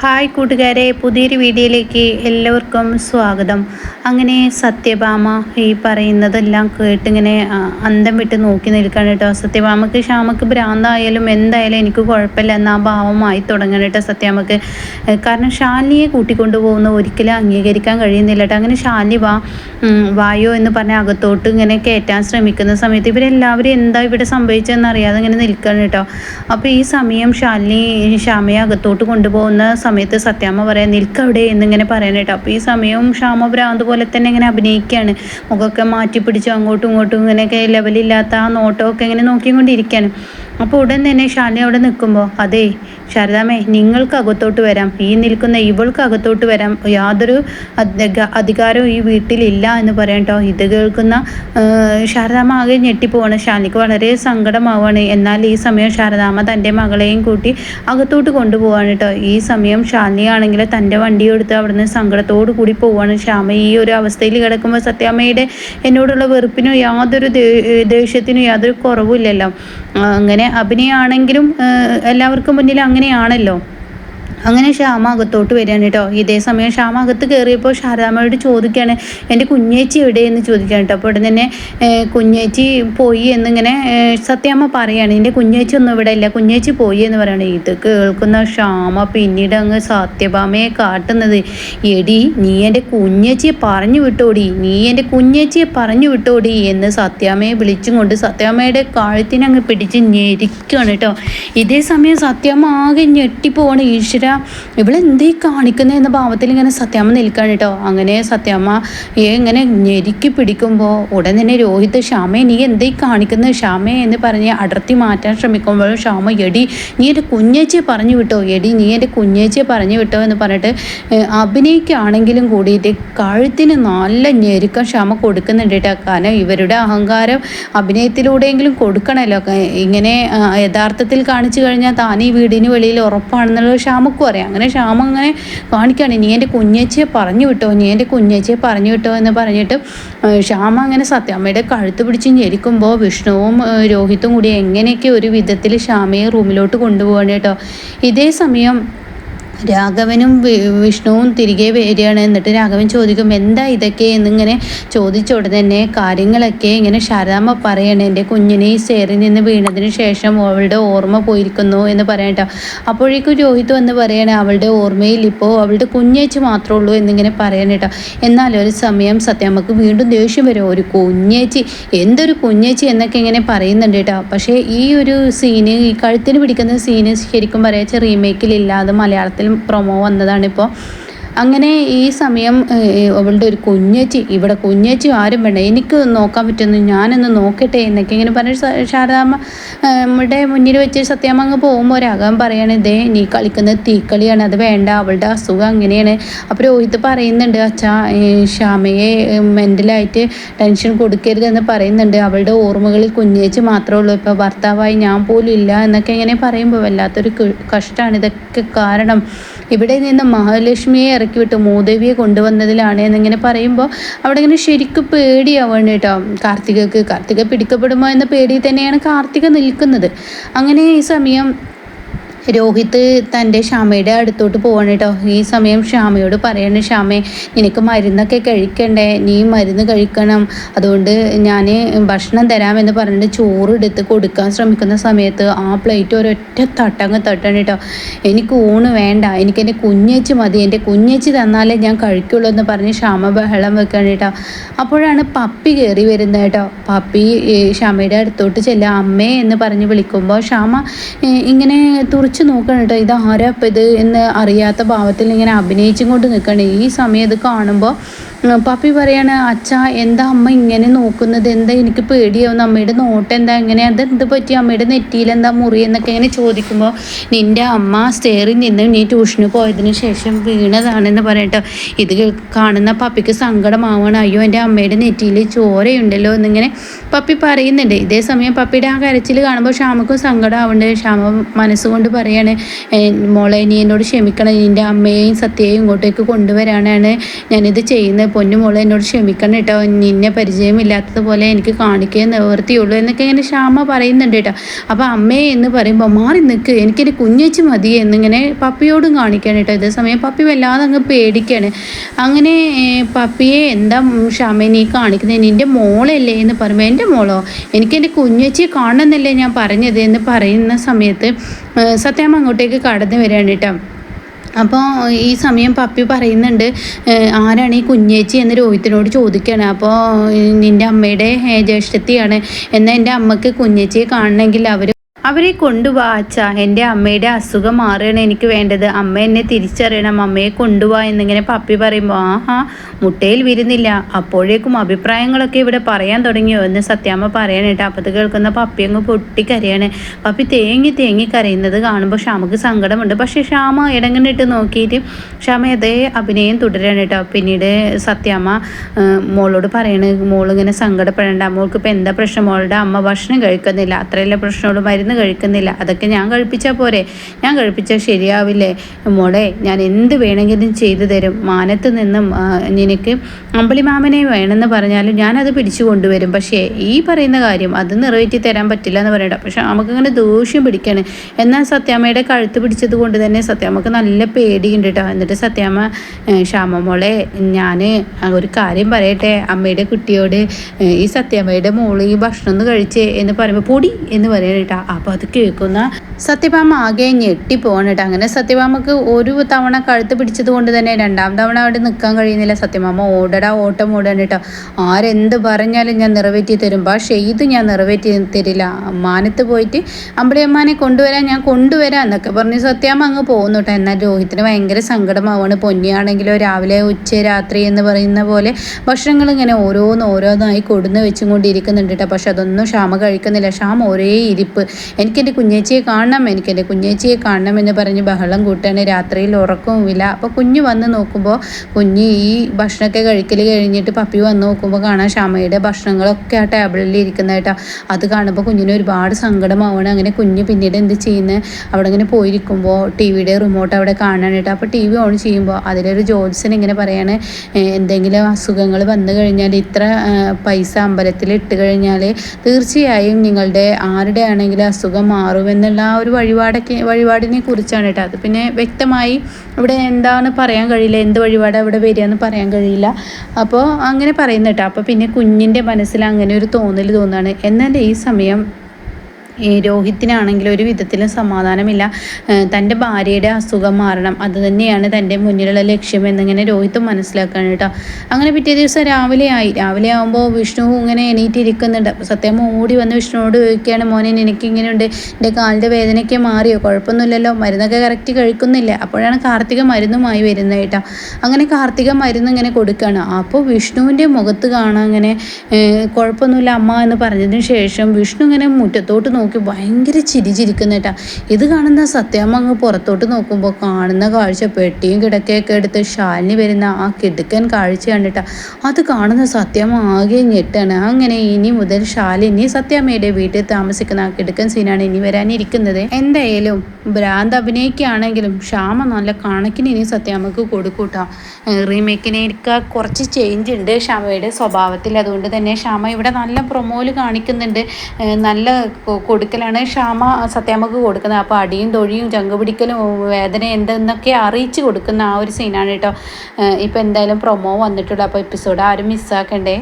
Hi കൂട്ടുകാരെ പുതിയൊരു വീഡിയോയിലേക്ക് എല്ലാവർക്കും സ്വാഗതം. അങ്ങനെ സത്യഭാമ ഈ പറയുന്നതെല്ലാം കേട്ടിങ്ങനെ അന്തം വിട്ട് നോക്കി നിൽക്കണം കേട്ടോ. സത്യഭാമക്ക് ശ്യാമക്ക് ഭ്രാന്തായാലും എന്തായാലും എനിക്ക് കുഴപ്പമില്ല എന്ന ആ ഭാവമായി തുടങ്ങണം കേട്ടോ സത്യാമക്ക് കാരണം ശാലിനിയെ കൂട്ടിക്കൊണ്ടു പോകുന്ന ഒരിക്കലും അംഗീകരിക്കാൻ കഴിയുന്നില്ല കേട്ടോ. അങ്ങനെ ശാലി വാ വായോ എന്ന് പറഞ്ഞ അകത്തോട്ട് ഇങ്ങനെ കയറ്റാൻ ശ്രമിക്കുന്ന സമയത്ത് ഇവരെല്ലാവരും എന്താ ഇവിടെ സംഭവിച്ചതെന്ന് അറിയാതെ ഇങ്ങനെ നിൽക്കണം കേട്ടോ. അപ്പോൾ ഈ സമയം ശാലിനി ശ്യാമയെ അകത്തോട്ട് കൊണ്ടുപോകുന്ന സമയത്ത് സത്യാമ്മ പറയാം നിൽക്കവിടെ എന്നിങ്ങനെ പറയാൻ കേട്ടോ. അപ്പോൾ ഈ സമയവും ക്ഷാമ ഭ്രാന്ത് പോലെ തന്നെ ഇങ്ങനെ അഭിനയിക്കുകയാണ് മുഖമൊക്കെ മാറ്റി പിടിച്ചു അങ്ങോട്ടും ഇങ്ങോട്ടും ഇങ്ങനെയൊക്കെ ലെവലില്ലാത്ത ആ നോട്ടമൊക്കെ ഇങ്ങനെ നോക്കിക്കൊണ്ടിരിക്കുകയാണ് അപ്പോൾ ഉടൻ തന്നെ ഷാലി അവിടെ നിൽക്കുമ്പോൾ അതെ ശാരദാമേ നിങ്ങൾക്ക് അകത്തോട്ട് വരാം. ഈ നിൽക്കുന്ന ഇവൾക്ക് അകത്തോട്ട് വരാം. യാതൊരു അധികാരവും ഈ വീട്ടിലില്ല എന്ന് പറയാം കേട്ടോ ഇത് കേൾക്കുന്ന ശാരദാമ ആകെ ഞെട്ടിപ്പോവാണ്. ശാലിക്ക് വളരെ സങ്കടമാവാണ്. എന്നാൽ ഈ സമയം ശാരദാമ്മ തന്റെ മകളെയും കൂട്ടി അകത്തോട്ട് കൊണ്ടുപോവാണ് കേട്ടോ ഈ സമയം ശാലിനി ആണെങ്കിൽ തന്റെ വണ്ടി എടുത്ത് അവിടുന്ന് സങ്കടത്തോടു കൂടി പോവാണ്. ശ്യാമ ഈ ഒരു അവസ്ഥയിൽ കിടക്കുമ്പോൾ സത്യാമ്മയുടെ എന്നോടുള്ള വെറുപ്പിനും യാതൊരു ദേഷ്യത്തിനും യാതൊരു കുറവുമില്ലല്ലോ. അങ്ങനെ അഭിനയാണെങ്കിലും എല്ലാവർക്കും മുന്നിൽ അങ്ങനെയാണല്ലോ. അങ്ങനെ ശ്യാമ അകത്തോട്ട് വരികയാണ് കേട്ടോ. ഇതേ സമയം ശ്യാമ അകത്ത് കയറിയപ്പോൾ ശാരദാമ്മയോട് ചോദിക്കുകയാണ് എന്റെ കുഞ്ഞേച്ചി എവിടെയെന്ന് ചോദിക്കുകയാണ് കേട്ടോ. അപ്പോൾ ഉടനെ തന്നെ കുഞ്ഞേച്ചി പോയി എന്നിങ്ങനെ സത്യാമ്മ പറയാണ് എന്റെ കുഞ്ഞേച്ചി ഒന്നും ഇവിടെ ഇല്ല. കുഞ്ഞേച്ചി പോയി എന്ന് പറയുന്നത് ഇത് കേൾക്കുന്ന ശ്യാമ പിന്നീട് അങ്ങ് സത്യഭാമയെ കാട്ടുന്നത് എടി നീ എന്റെ കുഞ്ഞേച്ചിയെ പറഞ്ഞു വിട്ടോടി. നീ എന്റെ കുഞ്ഞേച്ചിയെ പറഞ്ഞു വിട്ടോടി എന്ന് സത്യാമ്മയെ വിളിച്ചും കൊണ്ട് സത്യാമ്മയുടെ കാഴ്ത്തിനങ്ങ് പിടിച്ച് ഞെരിക്കുകയാണ് കേട്ടോ. ഇതേ സമയം സത്യാമ്മ ആകെ ഞെട്ടിപ്പോവാണ്. ഈശ്വര ഇവളെന്തീ കാണിക്കുന്നത് എന്ന ഭാവത്തിൽ ഇങ്ങനെ സത്യാമ്മ നിൽക്കുകയാണ് കേട്ടോ. അങ്ങനെ സത്യാമ്മ ഇങ്ങനെ ഞെരുക്കി പിടിക്കുമ്പോൾ ഉടൻ തന്നെ രോഹിത് ശ്യാമയെ നീ എന്തേ കാണിക്കുന്നത് ശ്യാമയെ എന്ന് പറഞ്ഞ് അടർത്തി മാറ്റാൻ ശ്രമിക്കുമ്പോൾ ശ്യാമ എടി നീ എന്റെ കുഞ്ഞേച്ചിയെ പറഞ്ഞു വിട്ടോ? എടി നീ എന്റെ കുഞ്ഞേച്ചിയെ പറഞ്ഞു വിട്ടോ? എന്ന് പറഞ്ഞിട്ട് അഭിനയിക്കുകയാണെങ്കിലും കൂടിയിട്ട് കഴുത്തിന് നല്ല ഞെരുക്കം ശ്യാമ കൊടുക്കുന്നുണ്ട് കേട്ടോ. കാരണം ഇവരുടെ അഹങ്കാരം അഭിനയത്തിലൂടെയെങ്കിലും കൊടുക്കണമല്ലോ ഇങ്ങനെ യഥാർത്ഥത്തിൽ കാണിച്ചു കഴിഞ്ഞാൽ താൻ ഈ വീടിന് വെളിയിൽ ഉറപ്പാണെന്നുള്ളത് ശ്യാമക്കും അറിയാം. അങ്ങനെ ശ്യാമ അങ്ങനെ കാണിക്കുകയാണ് നീ എന്റെ കുഞ്ഞേച്ചിയെ പറഞ്ഞു വിട്ടോ? നീ എന്റെ കുഞ്ഞേച്ചിയെ പറഞ്ഞു വിട്ടോ എന്ന് പറഞ്ഞിട്ട് ക്ഷാമം അങ്ങനെ സത്യാമ്മയുടെ കഴുത്ത് പിടിച്ച് ഞെരിക്കുമ്പോൾ വിഷ്ണുവും രോഹിത്തും കൂടി എങ്ങനെയൊക്കെ ഒരു വിധത്തിൽ ശ്യാമയെ റൂമിലോട്ട് കൊണ്ടുപോകണേട്ടോ ഇതേ സമയം രാഘവനും വിഷ്ണുവും തിരികെ വരികയാണ്. എന്നിട്ട് രാഘവൻ ചോദിക്കും എന്താ ഇതൊക്കെ? എന്നിങ്ങനെ ചോദിച്ചോട് തന്നെ കാര്യങ്ങളൊക്കെ ഇങ്ങനെ ശാരദാമ്മ പറയണ. എന്റെ കുഞ്ഞിനെ ഈ സേറിൽ നിന്ന് വീണതിന് ശേഷം അവളുടെ ഓർമ്മ പോയിരിക്കുന്നു എന്ന് പറയട്ടോ അപ്പോഴേക്കും രോഹിത് വന്ന് പറയണ അവളുടെ ഓർമ്മയിൽ ഇപ്പോൾ അവളുടെ കുഞ്ഞേച്ചി മാത്രമേ ഉള്ളൂ എന്നിങ്ങനെ പറയണം കേട്ടോ. എന്നാൽ ഒരു സമയം സത്യാമ്മക്ക് വീണ്ടും ദേഷ്യം വരും. ഒരു കുഞ്ഞേച്ചി? എന്തൊരു കുഞ്ഞേച്ചി? എന്നൊക്കെ ഇങ്ങനെ പറയുന്നുണ്ട് കേട്ടോ. പക്ഷേ ഈ ഒരു സീന് ഈ കഴുത്തിന് പിടിക്കുന്ന സീന് ശരിക്കും പറയാച്ച റീമേക്കിലില്ല അത് മലയാളത്തിൽ പ്രൊമോ വന്നതാണ് ഇപ്പോൾ അങ്ങനെ ഈ സമയം അവളുടെ ഒരു കുഞ്ഞേച്ചി ഇവിടെ കുഞ്ഞേച്ചി ആരും വേണ്ട. എനിക്ക് നോക്കാൻ പറ്റുന്നു ഞാനൊന്ന് നോക്കട്ടെ എന്നൊക്കെ ഇങ്ങനെ പറഞ്ഞ ശാരദാമ്മയുടെ മുന്നിൽ വെച്ച് സത്യാമ്മ അങ്ങ് പോകുമ്പോൾ ഒരകം പറയാണ് നീ കളിക്കുന്നത് തീക്കളിയാണ് അത് വേണ്ട അവളുടെ അസുഖം അങ്ങനെയാണ്. അപ്പോൾ രോഹിത് പറയുന്നുണ്ട് അച്ഛാ ശ്യാമയെ മെന്റലായിട്ട് ടെൻഷൻ കൊടുക്കരുതെന്ന് പറയുന്നുണ്ട്. അവളുടെ ഓർമ്മകളിൽ കുഞ്ഞേച്ചി മാത്രമേ ഉള്ളൂ. ഇപ്പോൾ ഭർത്താവായി ഞാൻ പോലും ഇല്ല എന്നൊക്കെ ഇങ്ങനെ പറയുമ്പോൾ വല്ലാത്തൊരു കഷ്ടമാണ് ഇതൊക്കെ കാരണം ഇവിടെ നിന്ന് മഹാലക്ഷ്മിയെ ഇറക്കി വിട്ട് മൂദേവിയെ കൊണ്ടുവന്നതിലാണ് എന്നിങ്ങനെ പറയുമ്പോൾ അവിടെ ഇങ്ങനെ ശരിക്കും പേടിയാവാണ് കേട്ടോ. കാർത്തികക്ക് കാർത്തിക പിടിക്കപ്പെടുമോ എന്ന പേടി തന്നെയാണ് കാർത്തിക നിൽക്കുന്നത്. അങ്ങനെ ഈ സമയം രോഹിത് തന്റെ ഷാമയുടെ അടുത്തോട്ട് പോവാണ് കേട്ടോ. ഈ സമയം ഷാമയോട് പറയണ ഷാമേ നിനക്ക് മരുന്നൊക്കെ കഴിക്കണ്ടേ? നീ മരുന്ന് കഴിക്കണം. അതുകൊണ്ട് ഞാൻ ഭക്ഷണം തരാമെന്ന് പറഞ്ഞിട്ട് ചോറ് എടുത്ത് കൊടുക്കാൻ ശ്രമിക്കുന്ന സമയത്ത് ആ പ്ലേറ്റ് ഒരൊറ്റ തട്ടങ്ങ് തട്ടണം കേട്ടോ. എനിക്ക് ഊണ് വേണ്ട. എനിക്ക് എന്റെ കുഞ്ഞേച്ചി മതി. എന്റെ കുഞ്ഞേച്ചി തന്നാലേ ഞാൻ കഴിക്കുള്ളൂ എന്ന് പറഞ്ഞ് ഷാമ ബഹളം വെക്കണം കേട്ടോ. അപ്പോഴാണ് പപ്പി കയറി വരുന്നത് കേട്ടോ. പപ്പി ഷാമയുടെ അടുത്തോട്ട് ചെല്ലുക. അമ്മേ എന്ന് പറഞ്ഞ് വിളിക്കുമ്പോൾ ഷാമ ഇങ്ങനെ തുറച്ച് നോക്കണം കേട്ടോ. ഇത് ആരാ ഇപ്പം ഇത് എന്ന് അറിയാത്ത ഭാവത്തിൽ ഇങ്ങനെ അഭിനയിച്ചും കൊണ്ട് നിൽക്കണേ. ഈ സമയം ഇത് കാണുമ്പോൾ പപ്പി പറയാണ് അച്ഛാ എന്താ അമ്മ ഇങ്ങനെ നോക്കുന്നത്? എന്താ എനിക്ക് പേടിയാവുന്നു അമ്മയുടെ നോട്ടം എന്താ? എങ്ങനെ? അത് എന്ത് പറ്റി? അമ്മയുടെ നെറ്റിയിൽ എന്താ മുറി? എന്നൊക്കെ ഇങ്ങനെ ചോദിക്കുമ്പോൾ നിന്റെ അമ്മ സ്റ്റെയറിൽ നിന്ന് നീ ട്യൂഷന് പോയതിന് ശേഷം വീണതാണെന്ന് പറയട്ടോ. ഇത് കാണുന്ന പപ്പിക്ക് സങ്കടമാവണം. അയ്യോ എന്റെ അമ്മയുടെ നെറ്റിയിൽ ചോരയുണ്ടല്ലോ എന്നിങ്ങനെ പപ്പി പറയുന്നുണ്ട്. ഇതേ സമയം പപ്പിയുടെ ആ കരച്ചിൽ കാണുമ്പോൾ ശ്യാമക്കും സങ്കടമാവുന്നുണ്ട്. ഷാമ മനസ്സുകൊണ്ട് പറയാണ് "ഏ, മോളെ നീ എന്നോട് ക്ഷമിക്കണം. നിന്റെ അമ്മയെയും സത്യയെയും ഇങ്ങോട്ടേക്ക് കൊണ്ടുവരാനാണ് ഞാനിത് ചെയ്യുന്നത്. പൊന്നുമോളെ എന്നോട് ക്ഷമിക്കണം കേട്ടോ. നിന്നെ പരിചയമില്ലാത്തതുപോലെ എനിക്ക് കാണിക്കേ നിവർത്തിയുള്ളൂ എന്നൊക്കെ ഇങ്ങനെ ശ്യാമ പറയുന്നുണ്ട് കേട്ടോ. അപ്പോൾ അമ്മേ എന്ന് പറയുമ്പോൾ മാറി നിൽക്ക് എനിക്കൊരു കുഞ്ഞേച്ചി മതി എന്നിങ്ങനെ പപ്പിയോടും കാണിക്കാൻ കേട്ടോ. ഇതേ സമയം പപ്പി വല്ലാതെ അങ്ങ് പേടിക്കാണ് അങ്ങനെ പപ്പിയെ എന്താ ക്ഷമ നീ കാണിക്കുന്നത് നിന്റെ മോളല്ലേ? എന്ന് പറയുമ്പോൾ എന്റെ മോളോ? എനിക്കെന്റെ എന്റെ കുഞ്ഞേച്ചിയെ കാണണമെന്നല്ലേ ഞാൻ പറഞ്ഞത്? എന്ന് പറയുന്ന സമയത്ത് സത്യം അങ്ങോട്ടേക്ക് കടന്നു വരികയാണ് കേട്ടോ. അപ്പോൾ ഈ സമയം പപ്പി പറയുന്നുണ്ട് ആരാണ് ഈ കുഞ്ഞേച്ചി എന്ന് രോഹിത്തിനോട് ചോദിക്കുകയാണ് അപ്പോൾ നിന്റെ അമ്മയുടെ ജ്യേഷ്ഠത്തിയാണ്. എന്നാൽ എന്റെ അമ്മയ്ക്ക് കുഞ്ഞേച്ചിയെ കാണണമെങ്കിൽ അവർ അവരെ കൊണ്ടുവാ അച്ഛ. എന്റെ അമ്മയുടെ അസുഖം മാറുകയാണ് എനിക്ക് വേണ്ടത്. അമ്മ എന്നെ തിരിച്ചറിയണം. അമ്മയെ കൊണ്ടുവാ എന്നിങ്ങനെ പപ്പി പറയുമ്പോൾ ആഹാ മുട്ടയിൽ വിരുന്നില്ല. അപ്പോഴേക്കും അഭിപ്രായങ്ങളൊക്കെ ഇവിടെ പറയാൻ തുടങ്ങിയോ? എന്ന് സത്യാമ്മ പറയാനായിട്ട് അപ്പത്ത് കേൾക്കുന്ന പപ്പി അങ്ങ് പൊട്ടിക്കരയാണ്. പപ്പി തേങ്ങി തേങ്ങി കരയുന്നത് കാണുമ്പോൾ ക്ഷാമക്ക് സങ്കടമുണ്ട്. പക്ഷേ ക്ഷാമ ഇടങ്ങനിട്ട് നോക്കിയിട്ട് ക്ഷാമ അതേ അഭിനയം തുടരാണ് കേട്ടോ. പിന്നീട് സത്യാമ്മ മോളോട് പറയണ് മോളിങ്ങനെ സങ്കടപ്പെടേണ്ട. മോൾക്ക് ഇപ്പം എന്താ പ്രശ്നം? മോളുടെ അമ്മ ഭക്ഷണം കഴിക്കുന്നില്ല. അത്രയല്ല പ്രശ്നമുള്ളൂ. മരുന്ന് കഴിക്കുന്നില്ല. അതൊക്കെ ഞാൻ കഴിപ്പിച്ചാൽ പോരെ? ഞാൻ കഴിപ്പിച്ചാൽ ശരിയാവില്ലേ? മോളെ ഞാൻ എന്ത് വേണമെങ്കിലും ചെയ്തു തരും. മാനത്ത് നിന്നും നിനക്ക് അമ്പളിമാമനെ വേണമെന്ന് പറഞ്ഞാലും ഞാനത് പിടിച്ചു കൊണ്ടുവരും. പക്ഷേ ഈ പറയുന്ന കാര്യം അത് നിറവേറ്റി തരാൻ പറ്റില്ല എന്ന് പറയണ്ട. പക്ഷെ നമുക്കങ്ങനെ ദോഷ്യം പിടിക്കാണ്. എന്നാൽ സത്യാമ്മയുടെ കഴുത്ത് പിടിച്ചത് കൊണ്ട് തന്നെ സത്യാമ്മക്ക് നല്ല പേടിയുണ്ട് കേട്ടോ എന്നിട്ട് സത്യാമ്മ ക്ഷാമ മോളെ ഞാൻ ഒരു കാര്യം പറയട്ടെ. അമ്മയുടെ കുട്ടിയോട് ഈ സത്യാമ്മയുടെ മോൾ ഈ ഭക്ഷണം ഒന്ന് കഴിച്ചേ എന്ന് പറയുമ്പോൾ പൊടി എന്ന് പറയണേട്ടാ അപ്പോൾ അത് കേൾക്കുന്ന സത്യഭാമ ആകെ ഞെട്ടി കേട്ടോ അങ്ങനെ സത്യഭാമക്ക് ഒരു തവണ കഴുത്ത് പിടിച്ചത് കൊണ്ട് തന്നെ രണ്ടാം തവണ അവിടെ നിൽക്കാൻ കഴിയുന്നില്ല. സത്യഭാമ ഓടടാ ഓട്ടം ഓടാൻ കേട്ടോ. ആരെന്ത് പറഞ്ഞാലും ഞാൻ നിറവേറ്റി തരും. പക്ഷേ ഇത് ഞാൻ നിറവേറ്റി തരില്ല. മാനത്ത് പോയിട്ട് അമ്പളിയമ്മാനെ കൊണ്ടുവരാൻ ഞാൻ കൊണ്ടുവരാം എന്നൊക്കെ പറഞ്ഞ് സത്യാമ്മ അങ്ങ് പോകുന്നു കേട്ടോ. എന്നാൽ രോഹിത്തിന് ഭയങ്കര സങ്കടമാവാണ്. പൊന്നിയാണെങ്കിലോ രാവിലെ ഉച്ച രാത്രി എന്ന് പറയുന്ന പോലെ ഭക്ഷണങ്ങൾ ഇങ്ങനെ ഓരോന്ന് ഓരോന്നായി കൊടുന്ന് വെച്ചും കൊണ്ടിരിക്കുന്നുണ്ട് കേട്ടോ. പക്ഷെ അതൊന്നും ക്ഷാമ കഴിക്കുന്നില്ല. ക്ഷാമ ഒരേ ഇരിപ്പ്. എനിക്കെന്റെ കുഞ്ഞേച്ചിയെ കാണണം എനിക്കെന്റെ കുഞ്ഞേച്ചിയെ കാണണം എന്ന് പറഞ്ഞ് ബഹളം കൂട്ടാണ്. രാത്രിയിൽ ഉറക്കവുമില്ല അപ്പോൾ കുഞ്ഞ് വന്ന് നോക്കുമ്പോൾ കുഞ്ഞ് ഈ ഭക്ഷണമൊക്കെ കഴിക്കൽ കഴിഞ്ഞിട്ട് പപ്പി വന്ന് നോക്കുമ്പോൾ കാണാം ക്ഷമയുടെ ഭക്ഷണങ്ങളൊക്കെ ആ ടേബിളിൽ ഇരിക്കുന്നതായിട്ടാ അത് കാണുമ്പോൾ കുഞ്ഞിന് ഒരുപാട് സങ്കടമാവണം അങ്ങനെ കുഞ്ഞ് പിന്നീട് എന്ത് ചെയ്യുന്നത്? അവിടെ ഇങ്ങനെ പോയിരിക്കുമ്പോൾ ടി വിയുടെ റിമോട്ട് അവിടെ കാണാനായിട്ട് അപ്പോൾ ടി വി ഓൺ ചെയ്യുമ്പോൾ അതിലൊരു ജോത്സൻ ഇങ്ങനെ പറയാണ് എന്തെങ്കിലും അസുഖങ്ങൾ വന്നു കഴിഞ്ഞാൽ ഇത്ര പൈസ അമ്പലത്തിൽ ഇട്ട് കഴിഞ്ഞാൽ തീർച്ചയായും നിങ്ങളുടെ ആരുടെ ആണെങ്കിലും അസുഖം മാറുമെന്നുള്ള ആ ഒരു വഴിപാടൊക്കെ വഴിപാടിനെ കുറിച്ചാണ് കേട്ടോ അത്. പിന്നെ വ്യക്തമായി ഇവിടെ എന്താണ് പറയാൻ കഴിയില്ല എന്ത് വഴിപാട് അവിടെ വരിക എന്ന് പറയാൻ കഴിയില്ല. അപ്പോൾ അങ്ങനെ പറയുന്ന കേട്ടോ. അപ്പോൾ പിന്നെ കുഞ്ഞിന്റെ മനസ്സിൽ അങ്ങനെ ഒരു തോന്നൽ തോന്നുകയാണ്. എന്നാൽ ഈ സമയം രോഹിത്തിനാണെങ്കിൽ ഒരു വിധത്തിലും സമാധാനമില്ല. തന്റെ ഭാര്യയുടെ അസുഖം മാറണം. അത് തന്നെയാണ് തന്റെ മുന്നിലുള്ള ലക്ഷ്യം എന്നിങ്ങനെ രോഹിത്തും മനസ്സിലാക്കാണ് കേട്ടോ. അങ്ങനെ പിറ്റേ ദിവസം രാവിലെ ആയി. രാവിലെ ആകുമ്പോൾ വിഷ്ണു ഇങ്ങനെ എണീറ്റിരിക്കുന്നുണ്ട്. സത്യം ഓടി വന്ന് വിഷ്ണുവോട് ചോദിക്കുകയാണ് മോനെ എനിക്ക് ഇങ്ങനെയുണ്ട് എന്റെ കാലിന്റെ വേദനയൊക്കെ മാറിയോ? കുഴപ്പമൊന്നുമില്ലല്ലോ? മരുന്നൊക്കെ കറക്റ്റ് കഴിക്കുന്നില്ല. അപ്പോഴാണ് കാർത്തിക മരുന്നുമായി വരുന്നത് കേട്ടോ. അങ്ങനെ കാർത്തിക മരുന്ന് ഇങ്ങനെ കൊടുക്കുകയാണ്. അപ്പോൾ വിഷ്ണുവിന്റെ മുഖത്ത് കാണാൻ അങ്ങനെ കുഴപ്പമൊന്നുമില്ല അമ്മ എന്ന് പറഞ്ഞതിന് ശേഷം വിഷ്ണു ഇങ്ങനെ മുറ്റത്തോട്ട് നോക്കി ഭയങ്കര ചിരി ചിരിക്കുന്ന ഇത് കാണുന്ന സത്യാമ്മ അങ്ങ് പുറത്തോട്ട് നോക്കുമ്പോൾ കാണുന്ന കാഴ്ച പെട്ടിയും കിടക്കയൊക്കെ എടുത്ത് ഷാലിനി വരുന്ന ആ കിടുക്കൻ കാഴ്ച കണ്ടിട്ടാ. അത് കാണുന്ന സത്യാമ്മ ആകെ ഞെട്ടാണ്. അങ്ങനെ ഇനി മുതൽ ഷാലിനി സത്യാമ്മയുടെ വീട്ടിൽ താമസിക്കുന്ന ആ കിടുക്കൻ സീനാണ് ഇനി വരാനിരിക്കുന്നത്. എന്തായാലും ഭ്രാന്ത് അഭിനയിക്കുകയാണെങ്കിലും ക്ഷാമ നല്ല കണക്കിന് ഇനി സത്യാമ്മക്ക് കൊടുക്കൂട്ടാം. റീമേക്കിനേക്ക് കുറച്ച് ചേഞ്ച് ഉണ്ട് ക്ഷാമയുടെ സ്വഭാവത്തിൽ. അതുകൊണ്ട് തന്നെ ക്ഷാമ ഇവിടെ നല്ല പ്രൊമോയിൽ കാണിക്കുന്നുണ്ട്. നല്ല കൊടുക്കലാണ്. ക്ഷാമ സത്യാമ്മക്ക് കൊടുക്കുന്നത്. അപ്പോൾ അടിയും തൊഴിയും ചങ്ക് പിടിക്കലും വേദന എന്തെന്നൊക്കെ അറിയിച്ച് കൊടുക്കുന്ന ആ ഒരു സീനാണ് കേട്ടോ. ഇപ്പോൾ എന്തായാലും പ്രൊമോ വന്നിട്ടുള്ളൂ. അപ്പോൾ എപ്പിസോഡ് ആരും മിസ്സാക്കണ്ടേ